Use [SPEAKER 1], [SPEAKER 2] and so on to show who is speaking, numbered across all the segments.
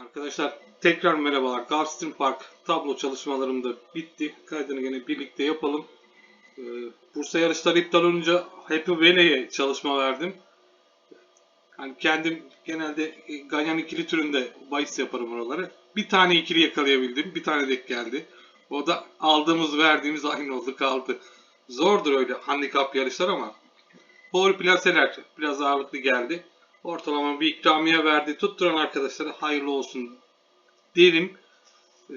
[SPEAKER 1] Arkadaşlar tekrar merhabalar. Gulfstream Park tablo çalışmalarım da bitti. Kaydını gene birlikte yapalım. Ee, Bursa yarışları iptal olunca Happy Valley'e çalışma verdim. Yani kendim genelde ganyan ikili türünde bahis yaparım oraları. Bir tane ikili yakalayabildim. Bir tane denk geldi. O da aldığımız verdiğimiz aynı oldu kaldı. Zordur öyle handikap yarışlar ama Power plaseler biraz ağırlıklı geldi. Ortalama bir ikramiye verdi. Tutturan arkadaşlara hayırlı olsun derim. Ee,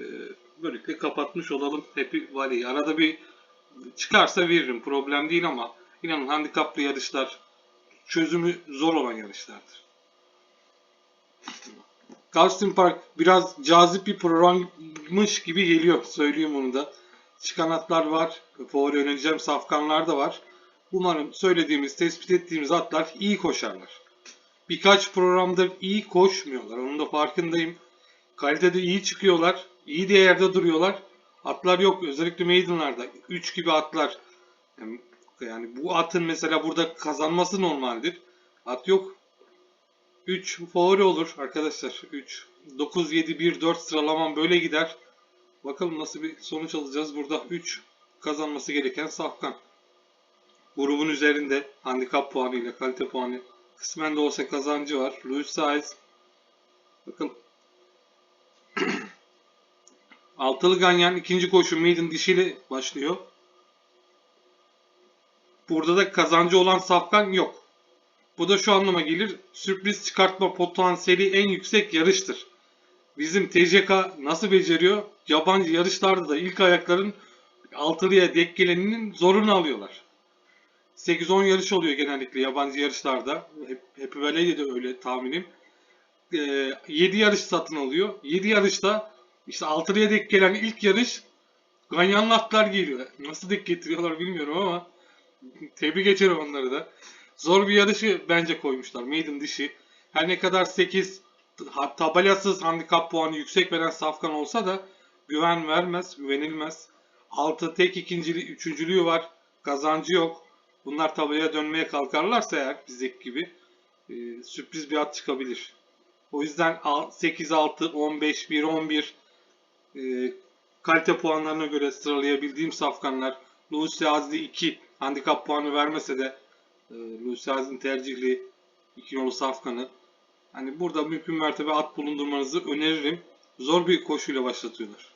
[SPEAKER 1] böylelikle kapatmış olalım Happy Valley'i. Arada bir çıkarsa veririm. Problem değil ama inanın handikaplı yarışlar çözümü zor olan yarışlardır. Gulfstream Park biraz cazip bir programmış gibi geliyor. Söyleyeyim onu da. Çıkan atlar var. Favori önereceğim safkanlar da var. Umarım söylediğimiz, tespit ettiğimiz atlar iyi koşarlar. Birkaç programdır iyi koşmuyorlar. Onun da farkındayım. Kalitede iyi çıkıyorlar. iyi de yerde duruyorlar. Atlar yok. Özellikle maidenlarda. 3 gibi atlar. Yani, yani bu atın mesela burada kazanması normaldir. At yok. 3 favori olur arkadaşlar. 3. 9, 7, 1, 4 sıralamam böyle gider. Bakalım nasıl bir sonuç alacağız. Burada 3 kazanması gereken safkan. Grubun üzerinde handikap puanı ile kalite puanı kısmen de olsa kazancı var. Louis Saez bakın Altılı Ganyan ikinci koşu maiden dişiyle başlıyor. Burada da kazancı olan safkan yok. Bu da şu anlama gelir. Sürpriz çıkartma potansiyeli en yüksek yarıştır. Bizim TCK nasıl beceriyor? Yabancı yarışlarda da ilk ayakların altılıya denk geleninin zorunu alıyorlar. 8-10 yarış oluyor genellikle yabancı yarışlarda. Happy Valley'de de öyle tahminim. Ee, 7 yarış satın alıyor. 7 yarışta işte 6'ya denk gelen ilk yarış ganyanlı atlar geliyor. Nasıl denk getiriyorlar bilmiyorum ama tebrik ederim onları da. Zor bir yarışı bence koymuşlar. Maiden dişi. Her ne kadar 8 ha- tabelasız handikap puanı yüksek veren safkan olsa da güven vermez, güvenilmez. 6 tek ikinciliği, üçüncülüğü var. Kazancı yok. Bunlar tabelaya dönmeye kalkarlarsa eğer bizdeki gibi e, sürpriz bir at çıkabilir. O yüzden 8, 6, 15, 1, 11 e, kalite puanlarına göre sıralayabildiğim safkanlar Lucy Azli 2 handikap puanı vermese de e, Lucy Azli'nin tercihli 2 yolu safkanı hani burada mümkün mertebe at bulundurmanızı öneririm. Zor bir koşuyla başlatıyorlar.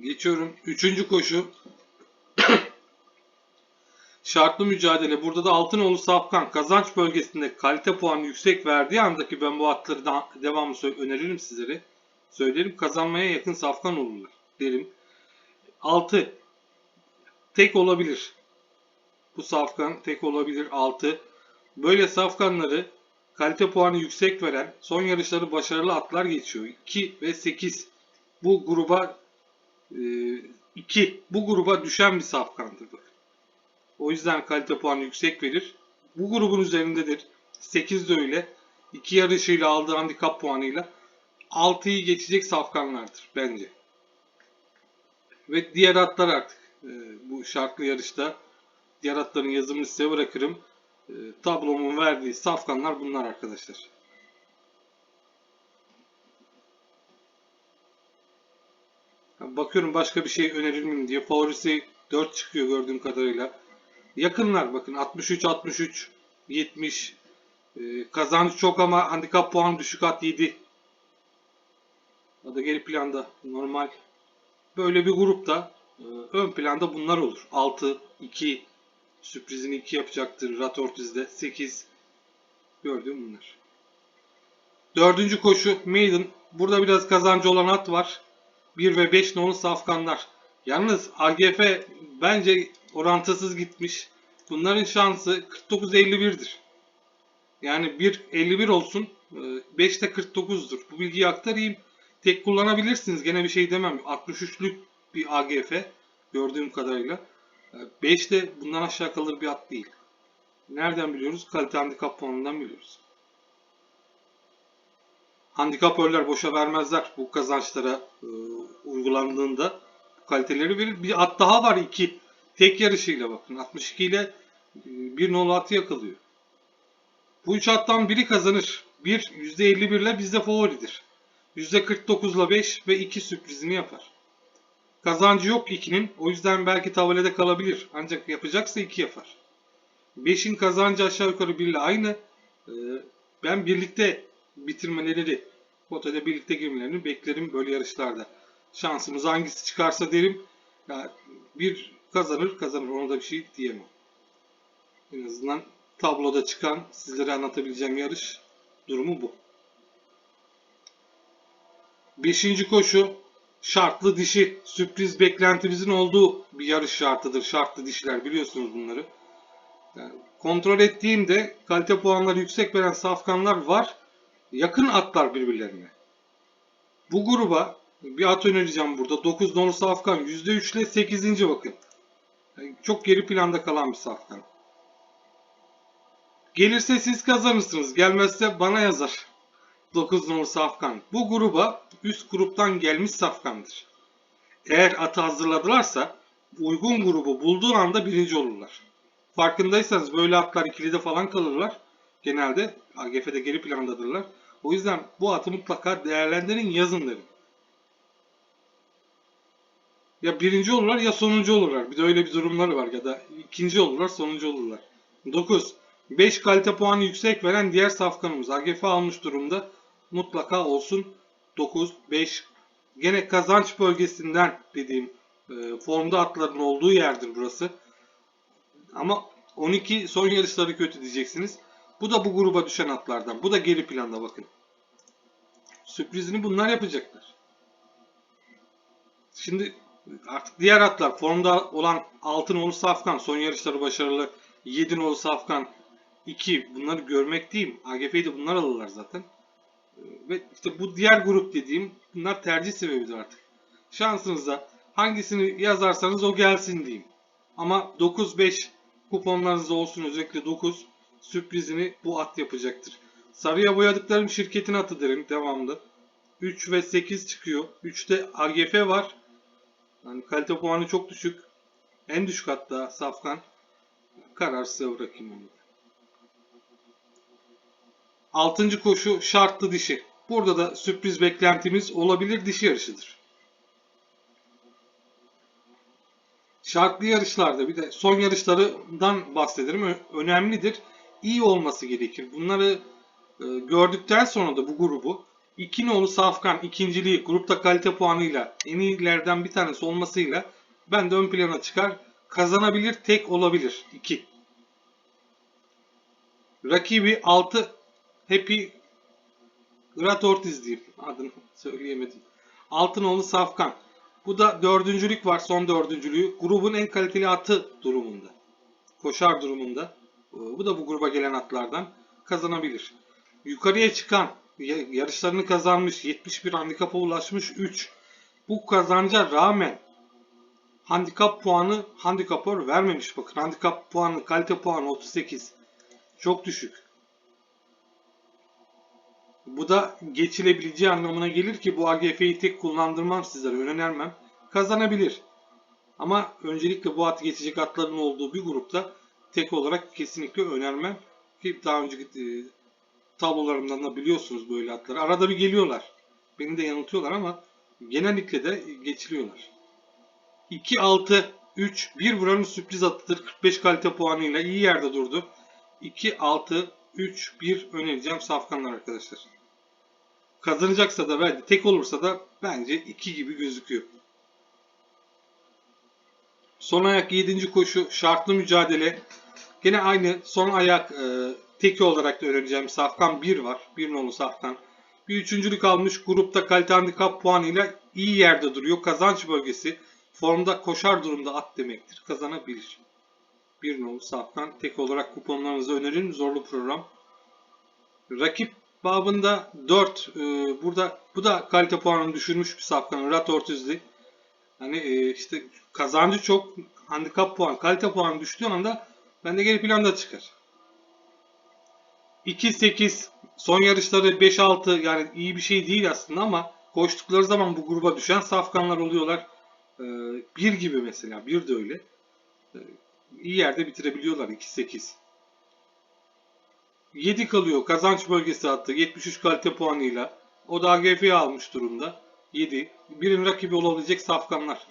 [SPEAKER 1] Geçiyorum. Üçüncü koşu. Şartlı mücadele. Burada da Altınoğlu Safkan kazanç bölgesinde kalite puanı yüksek verdiği andaki ben bu atları da devamlı öneririm sizlere. Söylerim kazanmaya yakın Safkan olurlar derim. 6. Tek olabilir. Bu Safkan tek olabilir 6. Böyle Safkanları kalite puanı yüksek veren son yarışları başarılı atlar geçiyor. 2 ve 8 bu gruba 2 bu gruba düşen bir safkandır. O yüzden kalite puanı yüksek verir. Bu grubun üzerindedir. 8 de öyle. 2 yarışıyla aldığı handikap puanıyla 6'yı geçecek safkanlardır bence. Ve diğer atlar artık e, bu şartlı yarışta diğer atların yazımını size bırakırım. E, tablomun verdiği safkanlar bunlar arkadaşlar. Bakıyorum başka bir şey önerir miyim diye. Favorisi 4 çıkıyor gördüğüm kadarıyla. Yakınlar bakın 63 63 70 ee, kazanç çok ama handikap puan düşük at 7. O da geri planda normal. Böyle bir grupta e, ön planda bunlar olur. 6 2 sürprizini 2 yapacaktır Rat Ortiz'de 8 gördüğüm bunlar. Dördüncü koşu Maiden. Burada biraz kazancı olan at var. 1 ve 5 nolu safkanlar. Yalnız AGF bence orantısız gitmiş. Bunların şansı 49-51'dir. Yani 1 51 olsun, 5 de 49'dur. Bu bilgiyi aktarayım. Tek kullanabilirsiniz. Gene bir şey demem. 63'lük bir AGF gördüğüm kadarıyla. 5 de bundan aşağı kalır bir at değil. Nereden biliyoruz? Kalite handikap puanından biliyoruz. Handikapörler boşa vermezler bu kazançlara e, uygulandığında. kaliteleri verir. Bir at daha var 2. Tek yarışıyla bakın. 62 ile e, bir nolu atı yakalıyor. Bu üç attan biri kazanır. Bir %51 ile bizde favoridir. %49 ile 5 ve 2 sürprizini yapar. Kazancı yok 2'nin. O yüzden belki tavelede kalabilir. Ancak yapacaksa 2 yapar. 5'in kazancı aşağı yukarı 1 ile aynı. Ee, Ben birlikte bitirmeleri, potaya birlikte girmelerini beklerim böyle yarışlarda. Şansımız hangisi çıkarsa derim. Ya bir kazanır kazanır ona da bir şey diyemem. En azından tabloda çıkan sizlere anlatabileceğim yarış durumu bu. Beşinci koşu şartlı dişi sürpriz beklentimizin olduğu bir yarış şartıdır. Şartlı dişiler biliyorsunuz bunları. Yani kontrol ettiğimde kalite puanları yüksek veren safkanlar var. Yakın atlar birbirlerine. Bu gruba bir at önereceğim burada. 9 nolu safkan %3 ile 8. bakın. Yani çok geri planda kalan bir safkan. Gelirse siz kazanırsınız. Gelmezse bana yazar. 9 numaralı safkan. Bu gruba üst gruptan gelmiş safkandır. Eğer atı hazırladılarsa uygun grubu bulduğu anda birinci olurlar. Farkındaysanız böyle atlar ikilide falan kalırlar. Genelde AGF'de geri plandadırlar. O yüzden bu atı mutlaka değerlendirin yazın derim. Ya birinci olurlar ya sonuncu olurlar. Bir de öyle bir durumları var ya da ikinci olurlar sonuncu olurlar. 9. 5 kalite puanı yüksek veren diğer safkanımız AGF almış durumda. Mutlaka olsun 9, 5. Gene kazanç bölgesinden dediğim e, formda atların olduğu yerdir burası. Ama 12 son yarışları kötü diyeceksiniz. Bu da bu gruba düşen atlardan. Bu da geri planda bakın. Sürprizini bunlar yapacaklar. Şimdi artık diğer atlar formda olan altın nolu safkan son yarışları başarılı 7 nolu safkan 2 bunları görmek değil. AGF'yi de bunlar alırlar zaten. Ee, Ve işte bu diğer grup dediğim bunlar tercih sebebidir artık. Şansınızda hangisini yazarsanız o gelsin diyeyim. Ama 9-5 kuponlarınızda olsun özellikle 9 sürprizini bu at yapacaktır. Sarıya boyadıklarım şirketin atı derim devamlı. 3 ve 8 çıkıyor. 3'te AGF var. Yani kalite puanı çok düşük. En düşük hatta Safkan. Karar size bırakayım onu. Altıncı koşu şartlı dişi. Burada da sürpriz beklentimiz olabilir dişi yarışıdır. Şartlı yarışlarda bir de son yarışlarından bahsederim. Önemlidir. İyi olması gerekir. Bunları e, gördükten sonra da bu grubu iki nolu Safkan ikinciliği grupta kalite puanıyla en iyilerden bir tanesi olmasıyla ben de ön plana çıkar. Kazanabilir, tek olabilir. 2. Rakibi 6 Happy Grat Ortiz diyeyim. Adını söyleyemedim. Altınoğlu Safkan. Bu da dördüncülük var. Son dördüncülüğü. Grubun en kaliteli atı durumunda. Koşar durumunda. Bu da bu gruba gelen atlardan kazanabilir. Yukarıya çıkan, yarışlarını kazanmış, 71 handikapa ulaşmış 3. Bu kazanca rağmen handikap puanı handikapör vermemiş. Bakın handikap puanı, kalite puanı 38. Çok düşük. Bu da geçilebileceği anlamına gelir ki bu AGF'yi tek kullandırmam sizlere önermem. Kazanabilir. Ama öncelikle bu atı geçecek atların olduğu bir grupta tek olarak kesinlikle önermem. Ki daha önceki e, tablolarımdan da biliyorsunuz böyle atları. Arada bir geliyorlar. Beni de yanıltıyorlar ama genellikle de geçiliyorlar. 2 6 3 1 buranın sürpriz atıdır. 45 kalite puanıyla iyi yerde durdu. 2 6 3 1 önereceğim safkanlar arkadaşlar. Kazanacaksa da verdi. Tek olursa da bence 2 gibi gözüküyor. Son ayak 7. koşu şartlı mücadele. Gene aynı son ayak e, teki olarak da önereceğim. Safkan 1 var. 1 nolu Safkan. Bir üçüncülük almış. Grupta kalite handikap puanıyla iyi yerde duruyor. Kazanç bölgesi. Formda koşar durumda at demektir. Kazanabilir. 1 nolu Safkan. Tek olarak kuponlarınızı öneririm. Zorlu program. Rakip babında 4. e, burada bu da kalite puanını düşürmüş bir Safkan. Rat Ortizli. Hani e, işte kazancı çok. Handikap puan, kalite puanı düştüğü anda bende geri planda çıkar. 2-8 son yarışları 5-6 yani iyi bir şey değil aslında ama koştukları zaman bu gruba düşen safkanlar oluyorlar. Ee, bir gibi mesela. Bir de öyle. Ee, iyi yerde bitirebiliyorlar 2-8. 7 kalıyor. Kazanç bölgesi attı. 73 kalite puanıyla. O da AGF'yi almış durumda. 7. Birin rakibi olabilecek safkanlar.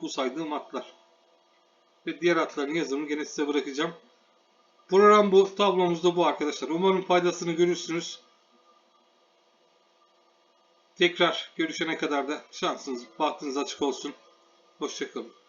[SPEAKER 1] Bu saydığım atlar. Ve diğer atların yazımını gene size bırakacağım. Program bu. Tablomuz da bu arkadaşlar. Umarım faydasını görürsünüz. Tekrar görüşene kadar da şansınız, bahtınız açık olsun. Hoşçakalın.